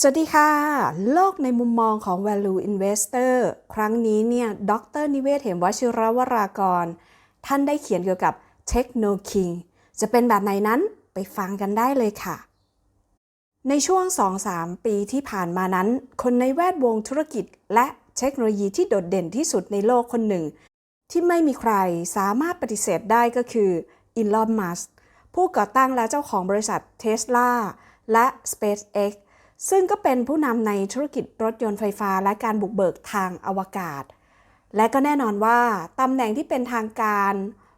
สวัสดีค่ะ โลกในมุมมองของ value investor ครั้งนี้เนี่ยดรนิเวศเหมวชิรวรากร ท่านได้เขียนเกี่ยวกับ Techno King จะเป็นแบบไหนนั้นไปฟังกันได้เลยค่ะ ในช่วง 2-3 ปีที่ผ่านมานั้น คนในแวดวงธุรกิจและเทคโนโลยีที่โดดเด่นที่สุดในโลกคนหนึ่ง ที่ไม่มีใครสามารถปฏิเสธได้ก็คืออีลอนมัสผู้ก่อตั้งและเจ้าของบริษัทเท sla และ SpaceX ซึ่งก็เป็นผู้นำในธุรกิจรถยนต์ไฟฟ้าและการบุกเบิกทางอวกาศ และก็แน่นอนว่าตำแหน่งที่เป็นทางการ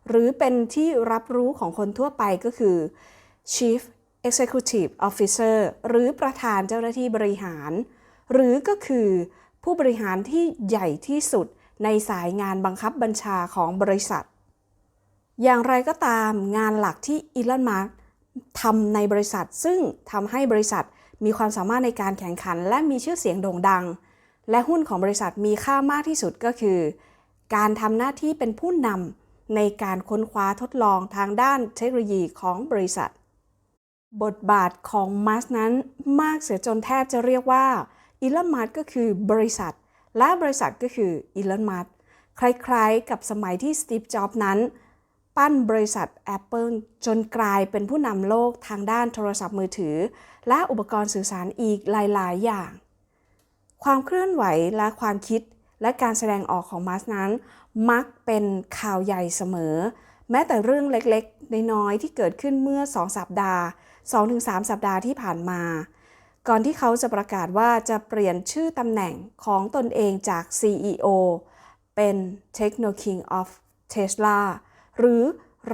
หรือเป็นที่รับรู้ของคนทั่วไปก็คือ Chief Executive Officer หรือประธานเจ้าหน้าที่บริหาร หรือก็คือผู้บริหารที่ใหญ่ที่สุดในสายงานบังคับบัญชาของบริษัท อย่างไรก็ตามงานหลักที่อีลอนมาร์กทำในบริษัท ซึ่งทำให้บริษัท มีความสามารถในการแข่งขัน และมีชื่อเสียงโด่งดัง และหุ้นของบริษัทมีค่ามากที่สุดก็คือ การทำหน้าที่เป็นผู้นำในการค้นคว้าทดลองทางด้านเทคโนโลยีของบริษัท บทบาทของมัสนั้นมากเสียจนแทบจะเรียกว่าอีลอนมัสก็คือบริษัท และบริษัทก็คืออีลอนมัสคล้ายๆ กับสมัยที่สตีฟจ็อบนั้น ปั้นบริษัท Apple จนกลายเป็นผู้นำโลกทางด้านโทรศัพท์มือถือ และอุปกรณ์สื่อสารอีกหลาย ๆ อย่าง ความเคลื่อนไหวและความคิดและการแสดงออกของมัสนั้น มักเป็นข่าวใหญ่เสมอ แม้แต่เรื่องเล็กๆ น้อยๆ ที่เกิดขึ้นเมื่อ 2 สัปดาห์ 2-3 สัปดาห์ที่ผ่านมา ก่อนที่เขาจะประกาศว่าจะเปลี่ยนชื่อตำแหน่งของตนเองจาก CEO เป็น Techno King of Tesla หรือ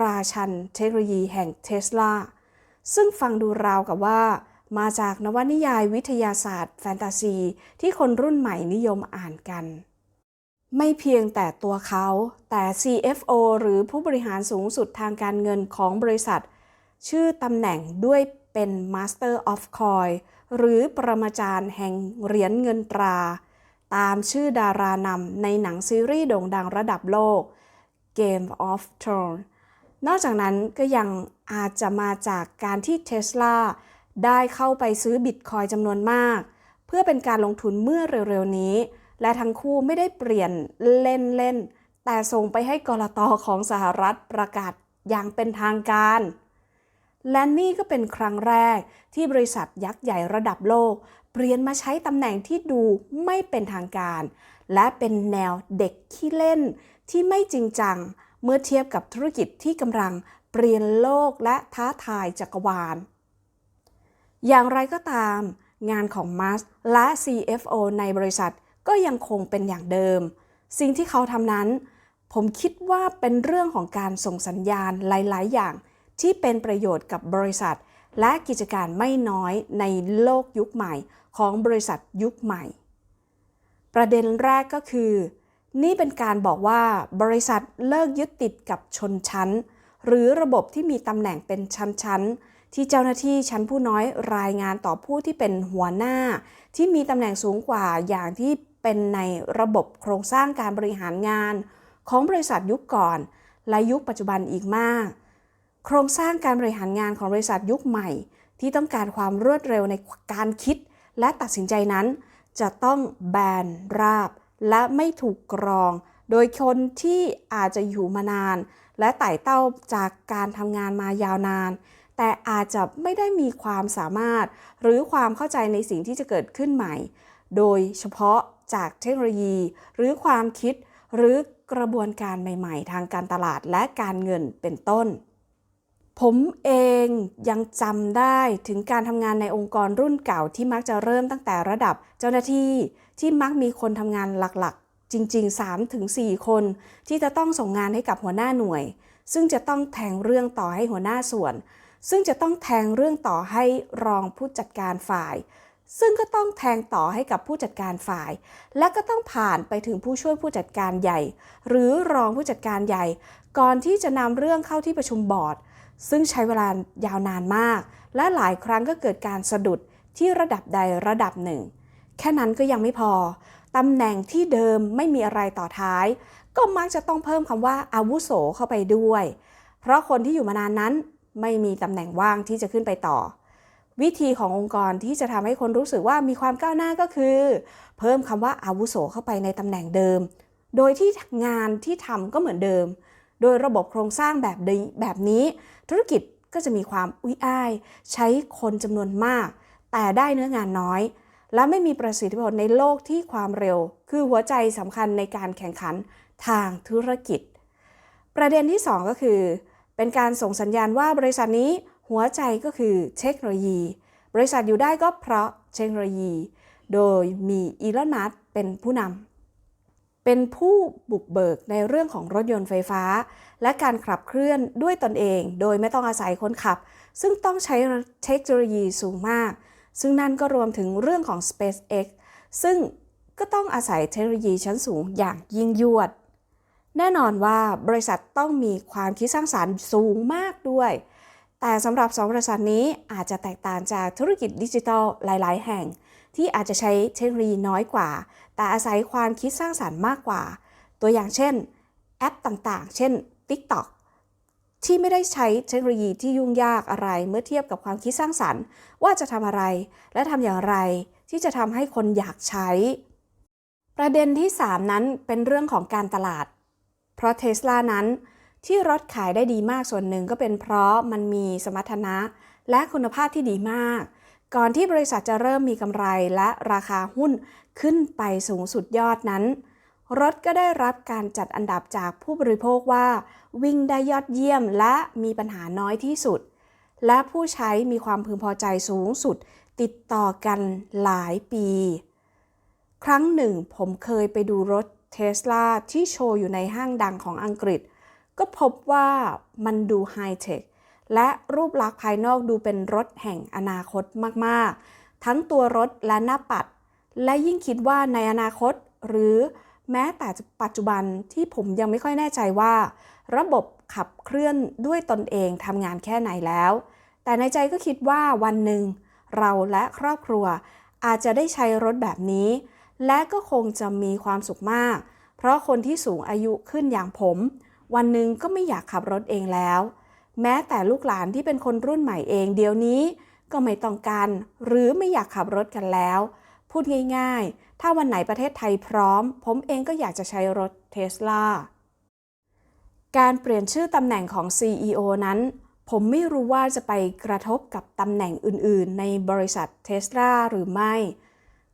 ราชันเทคโนโลยีแห่งเทสลาซึ่งฟังดูราวกับว่า มาจากนวนิยายวิทยาศาสตร์ แฟนตาซี ที่คนรุ่นใหม่นิยมอ่านกัน ไม่เพียงแต่ตัวเขา แต่ CFO หรือผู้บริหารสูงสุดทางการเงินของบริษัท ชื่อตำแหน่งด้วยเป็น Master of Coin หรือปรมาจารย์แห่งเหรียญเงินตรา ตามชื่อดารานำในหนังซีรีส์โด่งดังระดับโลก Game of Thrones นอกจากนั้นก็ยังอาจจะมาจากการที่ Tesla ได้เข้าไปซื้อบิตคอยจำนวนมาก เพื่อเป็นการลงทุนเมื่อเร็วๆนี้ และทั้งคู่ไม่ได้เปลี่ยนเล่นๆแต่ส่งไปให้กรตอของสหรัฐประกาศอย่างเป็นทางการ และนี่ก็เป็นครั้งแรกที่บริษัทยักษ์ใหญ่ระดับโลก เปลี่ยนมาใช้ตำแหน่งที่ดูไม่เป็นทางการ และเป็นแนวเด็กขี้เล่น ที่ไม่จริงจังเมื่อเทียบกับธุรกิจที่กำลังเปลี่ยนโลกและท้าทายจักรวาล อย่างไรก็ตาม งานของมัสและ CFO ในบริษัทก็ยังคงเป็นอย่างเดิม สิ่งที่เขาทำนั้น ผมคิดว่าเป็นเรื่องของการส่งสัญญาณหลาย ๆ อย่างที่เป็นประโยชน์กับบริษัท และกิจการไม่น้อยในโลกยุคใหม่ของบริษัทยุคใหม่ ประเด็นแรกก็คือ นี่เป็นการบอกว่าบริษัทเลิกยึดติดกับชนชั้น หรือระบบที่มีตำแหน่งเป็นชั้นๆ ที่เจ้าหน้าที่ชั้นผู้น้อยรายงานต่อผู้ที่เป็นหัวหน้า ที่มีตำแหน่งสูงกว่าอย่างที่เป็นในระบบโครงสร้างการบริหารงาน ของบริษัทยุคก่อน และยุคปัจจุบันอีกมาก โครงสร้างการบริหารงานของบริษัทยุคใหม่ ที่ต้องการความรวดเร็วในการคิด และตัดสินใจนั้น จะต้องแบนราบ และไม่ถูกกรอง โดยคนที่อาจจะอยู่มานาน และไต่เต้าจากการทำงานมายาวนาน แต่อาจจะไม่ได้มีความสามารถ หรือความเข้าใจในสิ่งที่จะเกิดขึ้นใหม่ โดยเฉพาะจากเทคโนโลยี หรือความคิดหรือกระบวนการใหม่ ๆ ทางการตลาดและการเงินเป็นต้น ผมเองยังจำได้ถึงการทำงานในองค์กรรุ่นเก่าที่มักจะเริ่มตั้งแต่ระดับเจ้าหน้าที่ที่มักมีคนทำงานหลักๆ จริง ๆ 3-4 คน ที่จะต้องส่งงานให้กับหัวหน้าหน่วย ซึ่งจะต้องแทงเรื่องต่อให้หัวหน้าส่วน ซึ่งจะต้องแทงเรื่องต่อให้รองผู้จัดการฝ่าย ซึ่งก็ต้องแทงต่อให้กับผู้จัดการฝ่าย และก็ต้องผ่านไปถึงผู้ช่วยผู้จัดการใหญ่ หรือรองผู้จัดการใหญ่ ก่อนที่จะนำเรื่องเข้าที่ประชุมบอร์ด ซึ่งใช้เวลายาวนานมาก และหลายครั้งก็เกิดการสะดุดที่ระดับใดระดับหนึ่ง แค่นั้นก็ยังไม่พอ ตำแหน่งที่เดิมไม่มีอะไรต่อท้าย ก็มักจะต้องเพิ่มคำว่าอาวุโสเข้าไปด้วย เพราะคนที่อยู่มานานนั้นไม่มีตำแหน่งว่างที่จะขึ้นไปต่อ วิธีขององค์กรที่จะทำให้คนรู้สึกว่ามีความก้าวหน้าก็คือ เพิ่มคำว่าอาวุโสเข้าไปในตำแหน่งเดิม โดยที่งานที่ทำก็เหมือนเดิม โดยระบบโครงสร้างแบบแบบนี้ ธุรกิจก็จะมีความอุ้ยอ้าย ใช้คนจำนวนมาก แต่ได้เนื้องานน้อย และไม่มีประสิทธิผลในโลกที่ความเร็ว คือหัวใจสำคัญในการแข่งขันทางธุรกิจ ประเด็นที่ 2 ก็คือ เป็นการส่งสัญญาณว่าบริษัทนี้หัวใจก็คือเทคโนโลยี บริษัทอยู่ได้ก็เพราะเทคโนโลยี โดยมีอีลอน มัสเป็นผู้นำ เป็นผู้บุกเบิกในเรื่องของรถยนต์ไฟฟ้า และการขับเคลื่อนด้วยตนเอง โดยไม่ต้องอาศัยคนขับ ซึ่งต้องใช้เทคโนโลยีสูงมาก ซึ่งนั่นก็รวมถึงเรื่องของ SpaceX ซึ่งก็ต้องอาศัยเทคโนโลยีชั้นสูงอย่างยิ่งยวด แน่นอนว่าบริษัทต้องมีความคิดสร้างสารรค์สูงมากด้วย แต่สำหรับสองบริษัทนี้อาจจะแตกต่างจากธุรกิจดิจิทัลหลาย ๆ แห่ง ที่อาจจะใช้เทคโนโลยีน้อยกว่า แต่อาศัยความคิดสร้างสารรค์มากกว่า ตัวอย่างเช่นแอปต่างๆ เช่น TikTok ที่ไม่ได้ใช้เทคโนโลยีที่ยุ่งยากอะไรเมื่อเทียบกับความคิดสร้างสรรค์ ว่าจะทำอะไร และทำอย่างไรที่จะทำให้คนอยากใช้ ประเด็นที่ 3 นั้นเป็นเรื่องของการตลาด เพราะเทสลานั้นที่รถขายได้ดีมากส่วนหนึ่งก็เป็นเพราะมันมีสมรรถนะและคุณภาพที่ดีมาก ก่อนที่บริษัทจะเริ่มมีกำไรและราคาหุ้นขึ้นไปสูงสุดยอดนั้น รถก็ได้รับการจัดอันดับจากผู้บริโภคว่า วิ่งได้ยอดเยี่ยมและมีปัญหาน้อยที่สุด และผู้ใช้มีความพึงพอใจสูงสุด ติดต่อกันหลายปี ครั้งหนึ่งผมเคยไปดูรถเทสลาที่โชว์อยู่ในห้างดังของอังกฤษ ก็พบว่ามันดูไฮเทค และรูปลักษณ์ภายนอกดูเป็นรถแห่งอนาคตมากๆ ทั้งตัวรถและหน้าปัด และยิ่งคิดว่าในอนาคตหรือแม้แต่ปัจจุบันที่ผมยังไม่ค่อยแน่ใจว่า ระบบขับเคลื่อนด้วยตนเองทำงานแค่ไหนแล้ว แต่ในใจก็คิดว่าวันหนึ่ง เราและครอบครัวอาจจะได้ใช้รถแบบนี้ และก็คงจะมีความสุขมาก เพราะคนที่สูงอายุขึ้นอย่างผม วันหนึ่งก็ไม่อยากขับรถเองแล้ว แม้แต่ลูกหลานที่เป็นคนรุ่นใหม่เองเดี๋ยวนี้ก็ไม่ต้องการหรือไม่อยากขับรถกันแล้ว พูดง่ายๆ ถ้าวันไหนประเทศไทยพร้อม ผมเองก็อยากจะใช้รถเทสลาการเปลี่ยนชื่อตำแหน่งของ CEO นั้น ผมไม่รู้ว่าจะไปกระทบกับตำแหน่งอื่นๆ ในบริษัทเทสลาหรือไม่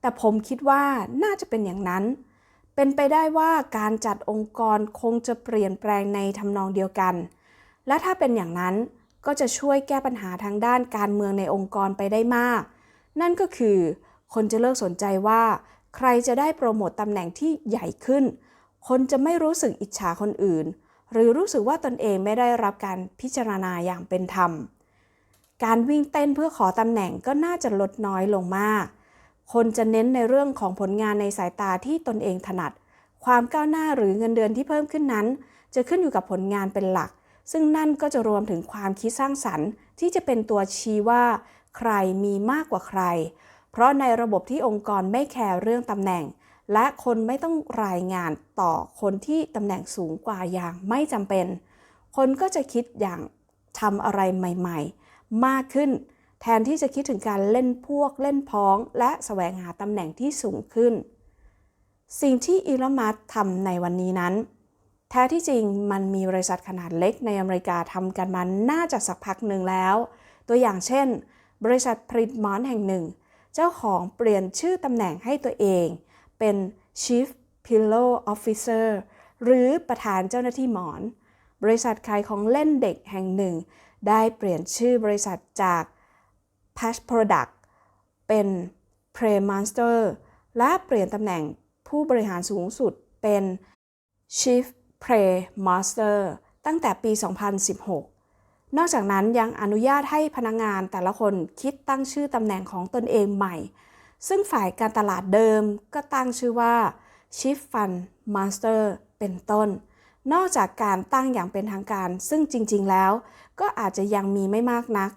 แต่ผมคิดว่าน่าจะเป็นอย่างนั้น เป็นไปได้ว่าการจัดองค์กรคงจะเปลี่ยนแปลงในทำนองเดียวกัน และถ้าเป็นอย่างนั้นก็จะช่วยแก้ปัญหาทางด้านการเมืองในองค์กรไปได้มาก นั่นก็คือ คนจะเลิกสนใจว่า ใครจะได้โปรโมตตำแหน่งที่ใหญ่ขึ้น คนจะไม่รู้สึกอิจฉาคนอื่น หรือรู้สึกว่าตนเองไม่ได้รับการพิจารณาอย่างเป็นธรรม การวิ่งเต้นเพื่อขอตำแหน่งก็น่าจะลดน้อยลงมาก คนจะเน้นในเรื่องของผลงานในสายตาที่ตนเองถนัด ความก้าวหน้าหรือเงินเดือนที่เพิ่มขึ้นนั้น จะขึ้นอยู่กับผลงานเป็นหลัก ซึ่งนั่นก็จะรวมถึงความคิดสร้างสรรค์ ที่จะเป็นตัวชี้ว่า ใครมีมากกว่าใคร เพราะในระบบที่องค์กรไม่แคร์เรื่องตำแหน่ง และคนไม่ต้องรายงานต่อคนที่ตำแหน่งสูงกว่าอย่างไม่จำเป็น คนก็จะคิดอย่างทำอะไรใหม่ ๆ มากขึ้น แทนที่จะคิดถึงการเล่นพวกเล่นพ้อง และแสวงหาตำแหน่งที่สูงขึ้น สิ่งที่อีลอนมัสก์ทำในวันนี้นั้น แท้ที่จริงมันมีบริษัทขนาดเล็กในอเมริกาทำกันมาน่าจะสักพักหนึ่งแล้ว ตัวอย่างเช่น บริษัทผลิตหมอนแห่งหนึ่ง เจ้าของเปลี่ยนชื่อตำแหน่งให้ตัวเอง เป็น Chief Pillow Officer หรือประธานเจ้าหน้าที่หมอน บริษัทขายของเล่นเด็กแห่งหนึ่ง ได้เปลี่ยนชื่อบริษัทจาก Patch Product เป็น Prey Monster และเปลี่ยนตำแหน่งผู้บริหารสูงสุดเป็น Chief Prey Master ตั้งแต่ปี 2016 นอกจากนั้นยังอนุญาตให้พนักงงานแต่ละคนคิดตั้งชื่อตำแหน่งของตนเองใหม่ ซึ่งฝ่ายการตลาดเดิมก็ตั้งชื่อว่า Chief Fund Master เป็นต้น นอกจากการตั้งอย่างเป็นทางการ ซึ่งจริง ๆ แล้ว ก็อาจจะยังมีไม่มากนัก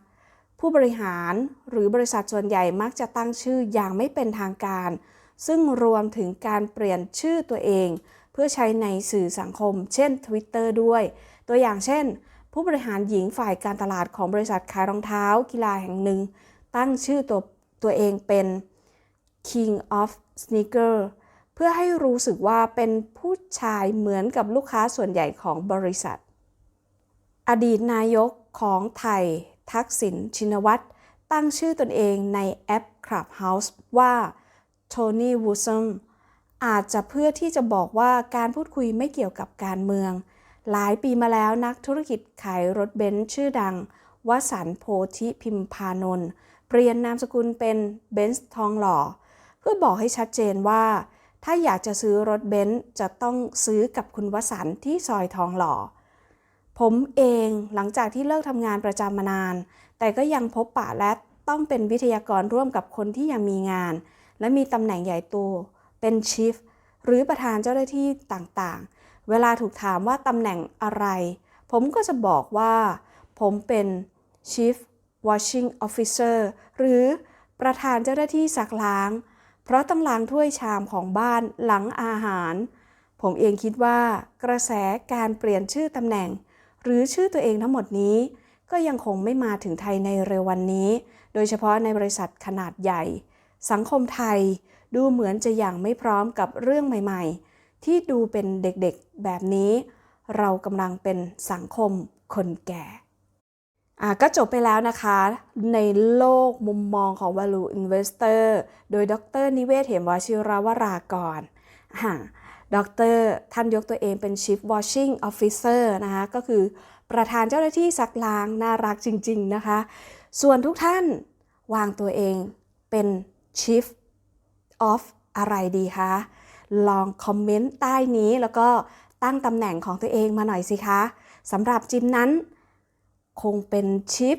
ผู้บริหารหรือบริษัทส่วนใหญ่มักจะตั้งชื่ออย่างไม่เป็นทางการ ซึ่งรวมถึงการเปลี่ยนชื่อตัวเอง เพื่อใช้ในสื่อสังคม เช่น Twitter ด้วย ตัวอย่างเช่น ผู้บริหารหญิงฝ่ายการตลาดของบริษัทขายรองเท้ากีฬาแห่งหนึ่ง ตั้งชื่อตัวตัวเองเป็น King of Sneaker เพื่อให้รู้สึกว่าเป็นผู้ชายเหมือนกับลูกค้าส่วนใหญ่ของบริษัท อดีตนายกของไทย ทักษิณชินวัตร ตั้งชื่อตนเองในแอป Clubhouse ว่า Tony w o o s o m อาจจะเพื่อที่จะบอกว่าการพูดคุยไม่เกี่ยวกับการเมือง หลายปีมาแล้วนักธุรกิจขายรถเบนซ์ชื่อดังวสันต์โพธิพิมพานนท์เปลี่ยนนามสกุลเป็นเบนซ์ทองหล่อ เพื่อบอกให้ชัดเจนว่า ถ้าอยากจะซื้อรถเบนซ์จะต้องซื้อกับคุณวสันต์ที่ซอยทองหล่อ ผมเองหลังจากที่เลิกทำงานประจำมานาน แต่ก็ยังพบปะและต้องเป็นวิทยากรร่วมกับคนที่ยังมีงาน และมีตำแหน่งใหญ่โต เป็นชีฟหรือประธานเจ้าหน้าที่ต่างๆ เวลาถูกถามว่าตำแหน่งอะไร ผมก็จะบอกว่า ผมเป็น Chief Washing Officer หรือประธานเจ้าหน้าที่ซักล้าง เพราะต้องล้างถ้วยชามของบ้านหลังอาหาร ผมเองคิดว่ากระแสการเปลี่ยนชื่อตำแหน่ง หรือชื่อตัวเองทั้งหมดนี้ ก็ยังคงไม่มาถึงไทยในเร็ววันนี้ โดยเฉพาะในบริษัทขนาดใหญ่ สังคมไทยดูเหมือนจะยังไม่พร้อมกับเรื่องใหม่ๆ ที่ดูเป็นเด็กๆแบบนี้ เรากำลังเป็นสังคมคนแก่ก็จบไปแล้วนะคะ ในโลกมุมมองของ value investor โดยดรนิเวศเหมวชิรวรากรอะดรท่านยกตัวเองเป็น Chief Washing Officer นะคะก็คือประธานเจ้าหน้าที่ซักล้างน่ารักจริง ๆ นะคะ ส่วนทุกท่านวางตัวเองเป็น Chief of อะไรดีคะ ลองคอมเมนต์ใต้นี้แล้วก็ตั้งตำแหน่งของตัวเองมาหน่อยสิคะสำหรับจิมนั้น คงเป็นชิฟ